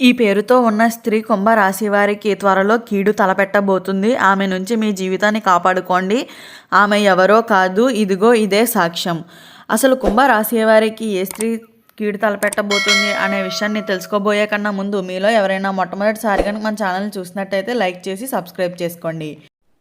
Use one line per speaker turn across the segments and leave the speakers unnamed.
ఈ పేరుతో ఉన్న స్త్రీ కుంభ వారికి త్వరలో కీడు తలపెట్టబోతుంది. ఆమె నుంచి మీ జీవితాన్ని కాపాడుకోండి. ఆమె ఎవరో కాదు ఇదిగో ఇదే సాక్ష్యం. అసలు కుంభ వారికి ఏ స్త్రీ కీడు తలపెట్టబోతుంది అనే విషయాన్ని తెలుసుకోబోయే కన్నా ముందు మీలో ఎవరైనా మొట్టమొదటిసారి కనుక మన ఛానల్ చూసినట్టయితే లైక్ చేసి సబ్స్క్రైబ్ చేసుకోండి.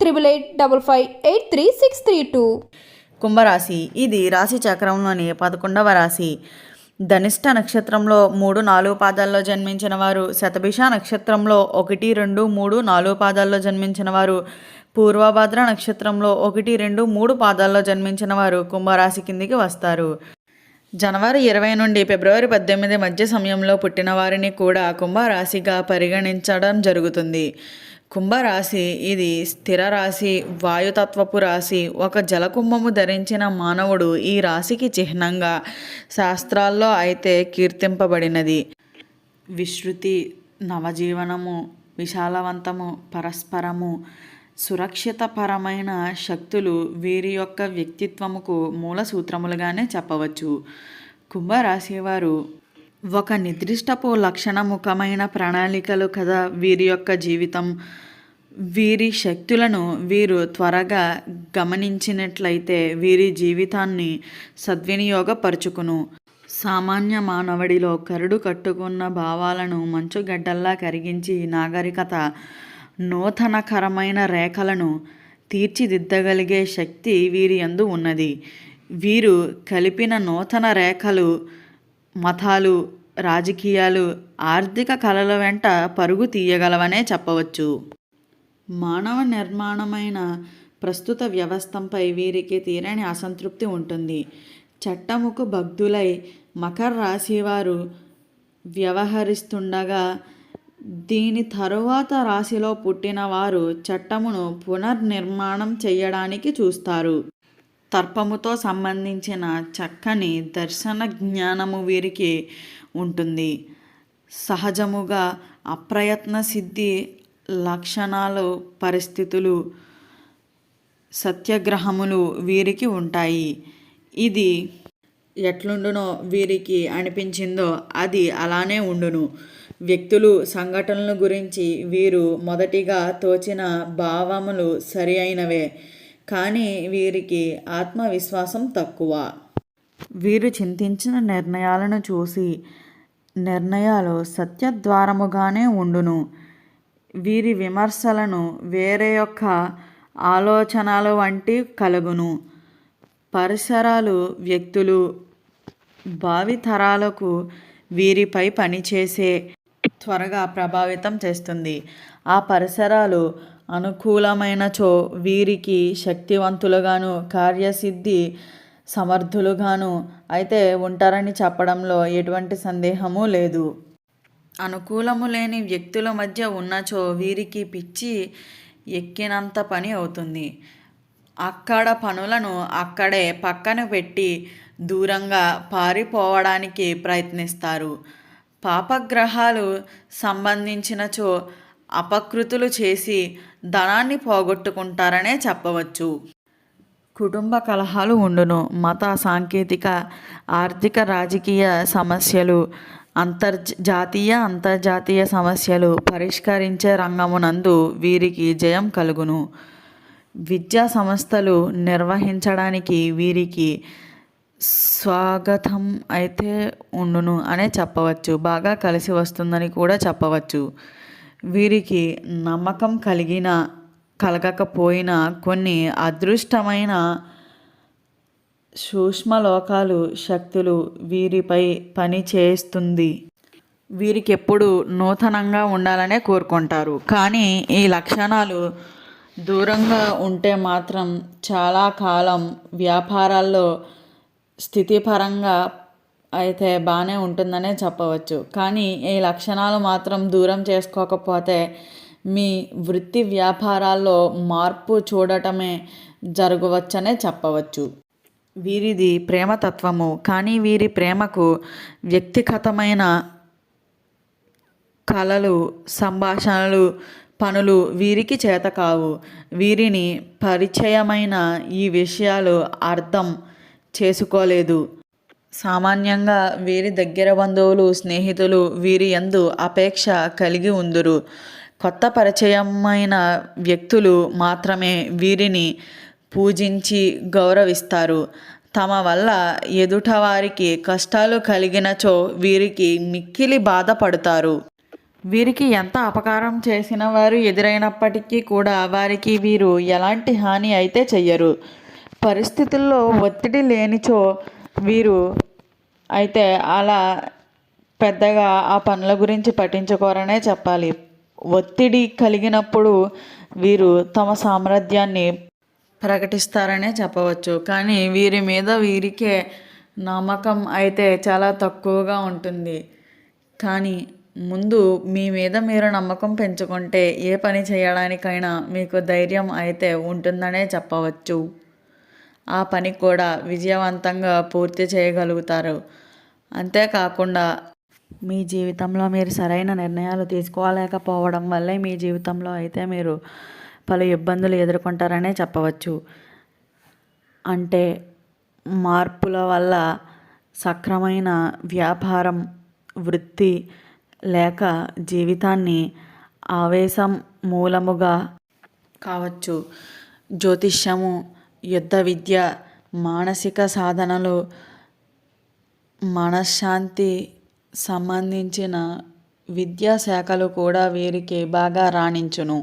triple eight double five eight three six three two
కుంభరాశి. ఇది రాశి చక్రంలోని పదకొండవ రాశి. ధనిష్ట నక్షత్రంలో మూడు నాలుగు పాదాల్లో జన్మించిన వారు శతభిష నక్షత్రంలో ఒకటి రెండు మూడు నాలుగు పాదాల్లో జన్మించిన వారు పూర్వభద్ర నక్షత్రంలో ఒకటి రెండు మూడు పాదాల్లో జన్మించిన వారు కుంభరాశి కిందికి వస్తారు. జనవరి ఇరవై నుండి ఫిబ్రవరి పద్దెనిమిది మధ్య సమయంలో పుట్టిన వారిని కూడా కుంభరాశిగా పరిగణించడం జరుగుతుంది. కుంభరాశి ఇది స్థిర రాశి వాయుతత్వపు రాశి. ఒక జలకుంభము ధరించిన మానవుడు ఈ రాశికి చిహ్నంగా శాస్త్రాల్లో అయితే కీర్తింపబడినది. విశ్రుతి నవజీవనము విశాలవంతము పరస్పరము సురక్షితపరమైన శక్తులు వీరి యొక్క వ్యక్తిత్వముకు మూల సూత్రములుగానే చెప్పవచ్చు. కుంభరాశి వారు ఒక నిర్దిష్టపు లక్షణముఖమైన ప్రణాళికలు కదా వీరి యొక్క జీవితం. వీరి శక్తులను వీరు త్వరగా గమనించినట్లయితే వీరి జీవితాన్ని సద్వినియోగపరుచుకును. సామాన్య మానవుడిలో కరుడు కట్టుకున్న భావాలను మంచుగడ్డల్లా కరిగించి నాగరికత నూతనకరమైన రేఖలను తీర్చిదిద్దగలిగే శక్తి వీరియందు ఉన్నది. వీరు కలిపిన నూతన రేఖలు మతాలు రాజకీయాలు ఆర్థిక కళల వెంట పరుగు తీయగలవనే చెప్పవచ్చు. మానవ నిర్మాణమైన ప్రస్తుత వ్యవస్థపై వీరికి తీరని అసంతృప్తి ఉంటుంది. చట్టముకు భక్తులై మకర రాశి వారు వ్యవహరిస్తుండగా దీని తరువాత రాశిలో పుట్టిన వారు చట్టమును పునర్నిర్మాణం చేయడానికి చూస్తారు. తర్పముతో సంబంధించిన చక్కని దర్శన జ్ఞానము వీరికి ఉంటుంది. సహజముగా అప్రయత్న సిద్ధి లక్షణాలు పరిస్థితులు సత్యాగ్రహములు వీరికి ఉంటాయి. ఇది ఎట్లుండునో వీరికి అనిపించిందో అది అలానే ఉండును. వ్యక్తులు సంఘటనల గురించి వీరు మొదటిగా తోచిన భావములు సరి అయినవే. కానీ వీరికి ఆత్మవిశ్వాసం తక్కువ. వీరు చింతించిన నిర్ణయాలను చూసి నిర్ణయాలు సత్యద్వారముగానే ఉండును. వీరి విమర్శలను వేరే యొక్క ఆలోచనలు వంటి కలుగును. పరిసరాలు వ్యక్తులు భావితరాలకు వీరిపై పనిచేసే త్వరగా ప్రభావితం చేస్తుంది. ఆ పరిసరాలు అనుకూలమైనచో వీరికి శక్తివంతులుగాను కార్యసిద్ధి సమర్థులుగాను అయితే ఉంటారని చెప్పడంలో ఎటువంటి సందేహము లేదు. అనుకూలము లేని వ్యక్తుల మధ్య ఉన్నచో వీరికి పిచ్చి ఎక్కినంత పని అవుతుంది. అక్కడ పనులను అక్కడే పక్కన పెట్టి దూరంగా పారిపోవడానికి ప్రయత్నిస్తారు. పాపగ్రహాలు సంబంధించినచో అపకృతులు చేసి ధనాన్ని పోగొట్టుకుంటారనే చెప్పవచ్చు. కుటుంబ కలహాలు ఉండును. మత సాంకేతిక ఆర్థిక రాజకీయ సమస్యలు అంతర్జాతీయ అంతర్జాతీయ సమస్యలు పరిష్కరించే రంగమునందు వీరికి జయం కలుగును. విద్యా సంస్థలు నిర్వహించడానికి వీరికి స్వాగతం అయితే ఉండును అనే చెప్పవచ్చు. బాగా కలిసి వస్తుందని కూడా చెప్పవచ్చు. వీరికి నమ్మకం కలిగిన కలగకపోయినా కొన్ని అదృష్టమైన సూక్ష్మలోకాలు శక్తులు వీరిపై పని చేస్తుంది. వీరికి ఎప్పుడు నూతనంగా ఉండాలనే కోరుకుంటారు. కానీ ఈ లక్షణాలు దూరంగా ఉంటే మాత్రం చాలా కాలం వ్యాపారాల్లో స్థితిపరంగా అయితే బాగానే ఉంటుందనే చెప్పవచ్చు. కానీ ఈ లక్షణాలు మాత్రం దూరం చేసుకోకపోతే మీ వృత్తి వ్యాపారాల్లో మార్పు చూడటమే జరగవచ్చనే చెప్పవచ్చు. వీరిది ప్రేమతత్వము కానీ వీరి ప్రేమకు వ్యక్తిగతమైన కళలు సంభాషణలు పనులు వీరికి చేత కావు. వీరిని పరిచయమైన ఈ విషయాలు అర్థం చేసుకోలేదు. సామాన్యంగా వీరి దగ్గర బంధువులు స్నేహితులు వీరి యందు అపేక్ష కలిగి ఉందురు. కొత్త పరిచయమైన వ్యక్తులు మాత్రమే వీరిని పూజించి గౌరవిస్తారు. తమ వల్ల ఎదుటవారికి కష్టాలు కలిగినచో వీరికి మిక్కిలి బాధపడతారు. వీరికి ఎంత అపకారం చేసిన వారు ఎదురైనప్పటికీ కూడా వారికి వీరు ఎలాంటి హాని అయితే చెయ్యరు. పరిస్థితుల్లో ఒత్తిడి లేనిచో వీరు అయితే అలా పెద్దగా ఆ పనుల గురించి పట్టించుకోరనే చెప్పాలి. ఒత్తిడి కలిగినప్పుడు వీరు తమ సామర్థ్యాన్ని ప్రకటిస్తారనే చెప్పవచ్చు. కానీ వీరి మీద వీరికే నమ్మకం అయితే చాలా తక్కువగా ఉంటుంది. కానీ ముందు మీ మీద మీరు నమ్మకం పెంచుకుంటే ఏ పని చేయడానికైనా మీకు ధైర్యం అయితే ఉంటుందనే చెప్పవచ్చు. ఆ పని కూడా విజయవంతంగా పూర్తి చేయగలుగుతారు. అంతేకాకుండా మీ జీవితంలో మీరు సరైన నిర్ణయాలు తీసుకోలేకపోవడం వల్లే మీ జీవితంలో అయితే మీరు పలు ఇబ్బందులు ఎదుర్కొంటారనే చెప్పవచ్చు. అంటే మార్పుల వల్ల సక్రమైన వ్యాపారం వృత్తి లేక జీవితాన్ని ఆవేశం మూలముగా కావచ్చు. జ్యోతిష్యము యుద్ధ విద్య మానసిక సాధనలు మనశ్శాంతి సంబంధించిన విద్యా శాఖలు కూడా వీరికి బాగా రాణించును.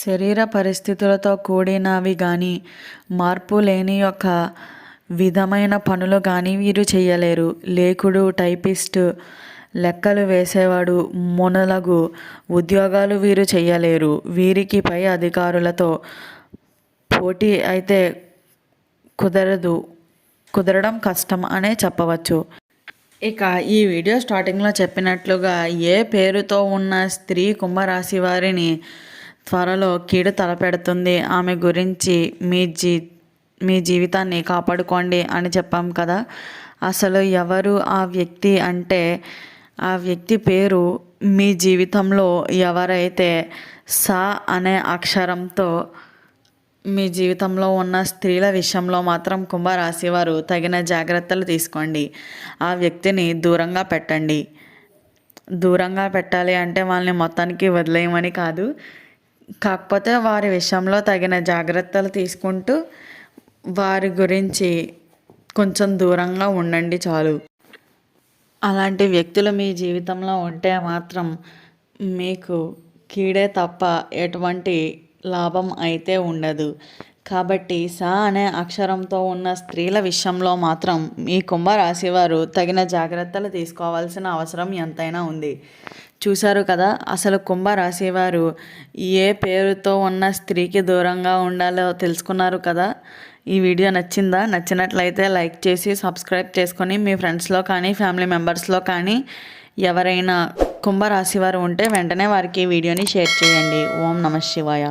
శరీర పరిస్థితులతో కూడినవి కానీ మార్పు లేని యొక్క విధమైన పనులు కానీ వీరు చేయలేరు. లేఖుడు టైపిస్ట్ లెక్కలు వేసేవాడు మునలగు ఉద్యోగాలు వీరు చేయలేరు. వీరికి పై అధికారులతో పోటీ అయితే కుదరదు కుదరడం కష్టం అనే చెప్పవచ్చు. ఇక ఈ వీడియో స్టార్టింగ్లో చెప్పినట్లుగా ఏ పేరుతో ఉన్న స్త్రీ కుంభరాశి వారిని త్వరలో కీడు తలపెడుతుంది ఆమె గురించి మీ జీ మీ జీవితాన్ని కాపాడుకోండి అని చెప్పాం కదా. అసలు ఎవరు ఆ వ్యక్తి అంటే ఆ వ్యక్తి పేరు మీ జీవితంలో ఎవరైతే సా అనే అక్షరంతో మీ జీవితంలో ఉన్న స్త్రీల విషయంలో మాత్రం కుంభరాశి వారు తగిన జాగ్రత్తలు తీసుకోండి. ఆ వ్యక్తిని దూరంగా పెట్టండి. దూరంగా పెట్టాలి అంటే వాళ్ళని మొత్తానికి వదిలేయమని కాదు. కాకపోతే వారి విషయంలో తగిన జాగ్రత్తలు తీసుకుంటూ వారి గురించి కొంచెం దూరంగా ఉండండి చాలు. అలాంటి వ్యక్తులు మీ జీవితంలో ఉంటే మాత్రం మీకు కీడే తప్ప ఎటువంటి లాభం అయితే ఉండదు. కాబట్టి సా అనే అక్షరంతో ఉన్న స్త్రీల విషయంలో మాత్రం ఈ కుంభరాశి వారు తగిన జాగ్రత్తలు తీసుకోవాల్సిన అవసరం ఎంతైనా ఉంది. చూశారు కదా అసలు కుంభరాశి వారు ఏ పేరుతో ఉన్న స్త్రీకి దూరంగా ఉండాలో తెలుసుకున్నారు కదా? ఈ వీడియో నచ్చిందా? నచ్చినట్లయితే లైక్ చేసి సబ్స్క్రైబ్ చేసుకొని మీ ఫ్రెండ్స్లో కానీ ఫ్యామిలీ మెంబర్స్లో కానీ ఎవరైనా కుంభరాశి వారు ఉంటే వెంటనే వారికి ఈ వీడియోని షేర్ చేయండి. ఓం నమ శివాయ.